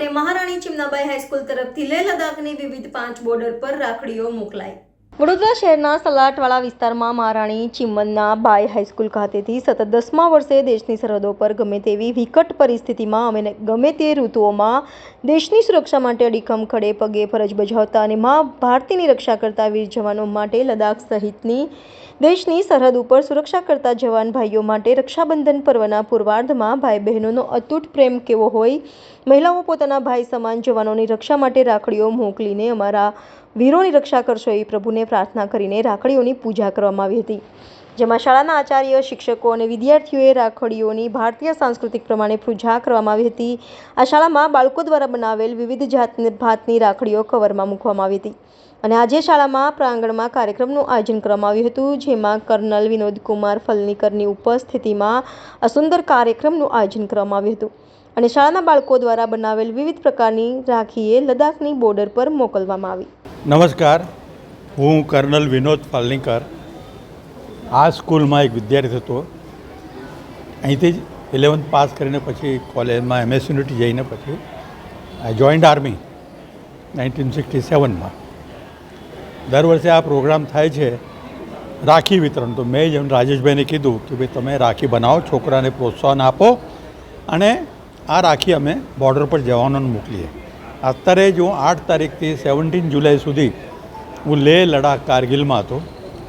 માટે મહારાણી ચિમનાબાઈ હાઈસ્કૂલ તરફથી લેહ લદાખની વિવિધ પાંચ બોર્ડર પર રાખડીઓ મોકલાઈ. વડોદરા શહેરના સલાટવાળા વિસ્તારમાં મહારાણી ચિમનના બાય હાઈસ્કૂલ ખાતેથી સતત દસમા વર્ષે દેશની સરહદો પર ગમે તેવી વિકટ પરિસ્થિતિમાં અમે ગમે તે ઋતુઓમાં દેશની સુરક્ષા માટે અડીખમ ખડે પગે ફરજ બજાવતા અને મા ભારતીની રક્ષા કરતા વીર જવાનો માટે લદ્દાખ સહિતની દેશની સરહદ ઉપર સુરક્ષા કરતા જવાન ભાઈઓ માટે રક્ષાબંધન પર્વના પૂર્વાર્ધમાં ભાઈ બહેનોનો અતૂટ પ્રેમ કેવો હોય, મહિલાઓ પોતાના ભાઈ સમાન જવાનોની રક્ષા માટે રાખડીઓ મોકલીને અમારા વીરોની રક્ષા કરશો એવી પ્રભુને પ્રાર્થના કરીને રાખડીઓની પૂજા કરવામાં આવી હતી. જેમાં શાળાના આચાર્ય, શિક્ષકો અને વિદ્યાર્થીઓએ રાખડીઓની ભારતીય સાંસ્કૃતિક પ્રમાણે પૂજા કરવામાં આવી હતી. આ શાળામાં બાળકો દ્વારા બનાવેલ વિવિધ જાત ભાતની રાખડીઓ કવરમાં મૂકવામાં આવી હતી. અને આજે શાળામાં પ્રાંગણમાં કાર્યક્રમનું આયોજન કરવામાં આવ્યું હતું, જેમાં કર્નલ વિનોદકુમાર ફલનીકરની ઉપસ્થિતિમાં આ સુંદર કાર્યક્રમનું આયોજન કરવામાં આવ્યું હતું. અને શાળાના બાળકો દ્વારા બનાવેલ વિવિધ પ્રકારની રાખીએ લદ્દાખની બોર્ડર પર મોકલવામાં આવી. નમસ્કાર. હું કર્નલ વિનોદ પાલનીકર. આ સ્કૂલમાં એક વિદ્યાર્થી હતો. અહીંથી જ ઇલેવન્થ પાસ કરીને પછી કોલેજમાં એમએસ યુનિટી જઈને પછી I joined army nineteen sixty સેવનમાં દર વર્ષે આ પ્રોગ્રામ થાય છે રાખી વિતરણ. તો મેં જેમ રાજેશભાઈને કીધું કે ભાઈ, તમે રાખી બનાવો, છોકરાને પ્રોત્સાહન આપો અને આ રાખી અમે બોર્ડર પર જવાનોને મોકલીએ. અત્યારે જ હું આઠ તારીખથી સેવન્ટીન જુલાઈ સુધી હું લેહ લડાખ કારગિલમાં હતો.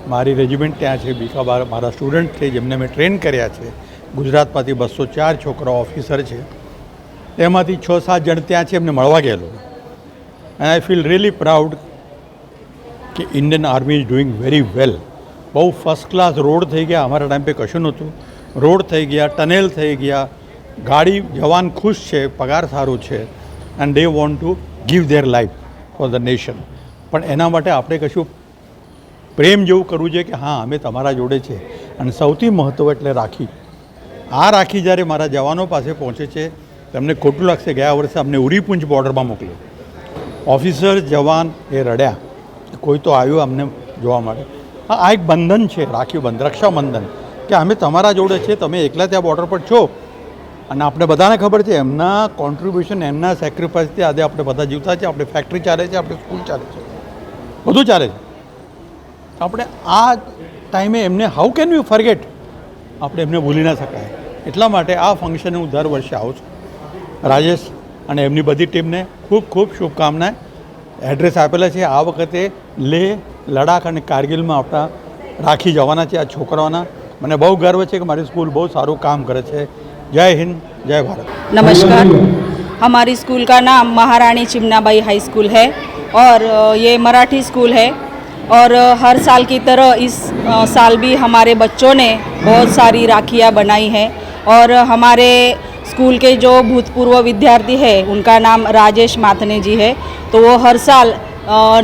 મારી રેજિમેન્ટ ત્યાં છે, બીકા મારા સ્ટુડન્ટ છે, જેમને મેં ટ્રેન કર્યા છે. ગુજરાતમાંથી બસો ચાર છોકરાઓ ઓફિસર છે. તેમાંથી છ સાત જણ ત્યાં છે, એમને મળવા ગયેલો. And I feel really proud કે Indian army is doing very well બહુ ફર્સ્ટ ક્લાસ રોડ થઈ ગયા, અમારા ટાઈમ પે કશું નહોતું. રોડ થઈ ગયા ટનેલ થઈ ગયા. ગાડી જવાન ખુશ છે, પગાર સારો છે. And they want to give their life for the nation પણ એના માટે આપણે કશું પ્રેમ જેવું કરવું જોઈએ કે હા, અમે તમારા જોડે છે. અને સૌથી મહત્ત્વ એટલે રાખી. આ રાખી જ્યારે મારા જવાનો પાસે પહોંચે છે, તમને ખોટું લાગશે ગયા વર્ષે અમને ઉરીપુંજ બોર્ડરમાં મોકલ્યો. ઓફિસર જવાન એ રડ્યા. કોઈ તો આવ્યું અમને જોવા માટે. આ એક બંધન છે રાખી બંધ, રક્ષાબંધન. કે અમે તમારા જોડે છે, તમે એકલા ત્યાં બોર્ડર પર છો. અને આપણે બધાને ખબર છે, એમના કોન્ટ્રીબ્યુશન એમના સેક્રિફાઈસથી આજે આપણે બધા જીવતા છે આપણે ફેક્ટરી ચાલે છે, આપણે સ્કૂલ ચાલે છે. બધું ચાલે છે. આપણે આ ટાઈમે એમને હાઉ કેન યુ ફર્ગેટ આપણે એમને ભૂલી ના શકાય. એટલા માટે આ ફંક્શન હું દર વર્ષે આવું છું. રાજેશ અને એમની બધી ટીમને ખૂબ ખૂબ શુભકામનાએ એડ્રેસ આપેલા છે. આ વખતે લેહ લડાખ અને કારગિલમાં આપણા રાખી જવાના છે આ છોકરાઓના. મને બહુ ગર્વ છે કે મારી સ્કૂલ બહુ સારું કામ કરે છે. जय हिंद, जय भारत। नमस्कार। हमारी स्कूल का नाम महारानी चिमनाबाई हाई स्कूल है और ये मराठी स्कूल है और हर साल की तरह इस साल भी हमारे बच्चों ने बहुत सारी राखियाँ बनाई हैं और हमारे स्कूल के जो भूतपूर्व विद्यार्थी है, उनका नाम राजेश माथने जी है। तो वो हर साल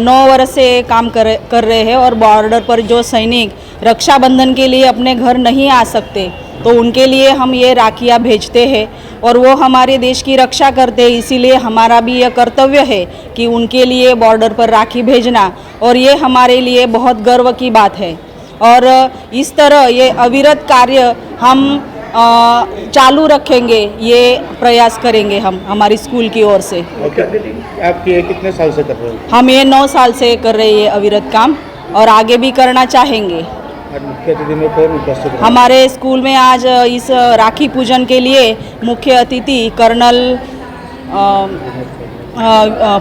नौ वर्ष से काम कर कर रहे हैं और बॉर्डर पर जो सैनिक रक्षाबंधन के लिए अपने घर नहीं आ सकते तो उनके लिए हम ये राखियाँ भेजते हैं और वो हमारे देश की रक्षा करते हैं। इसीलिए हमारा भी यह कर्तव्य है कि उनके लिए बॉर्डर पर राखी भेजना और ये हमारे लिए बहुत गर्व की बात है। और इस तरह ये अविरत कार्य हम अ, चालू रखेंगे ये प्रयास करेंगे हम हमारी स्कूल की ओर से। आप ये कितने साल से कर रहे हो? हम ये नौ साल से कर रहे हैं अविरत काम और आगे भी करना चाहेंगे। मुख्य अतिथि में कौन उपस्थित हमारे स्कूल में आज इस राखी पूजन के लिए मुख्य अतिथि कर्नल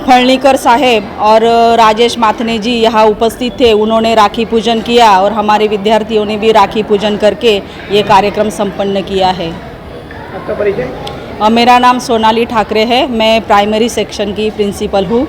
फलनीकर साहेब और राजेश माथने जी यहाँ उपस्थित थे। उन्होंने राखी पूजन किया और हमारे विद्यार्थियों ने भी राखी पूजन करके ये कार्यक्रम संपन्न किया है। आपका परिचय? मेरा नाम सोनाली ठाकरे है। मैं प्राइमरी सेक्शन की प्रिंसिपल हूँ।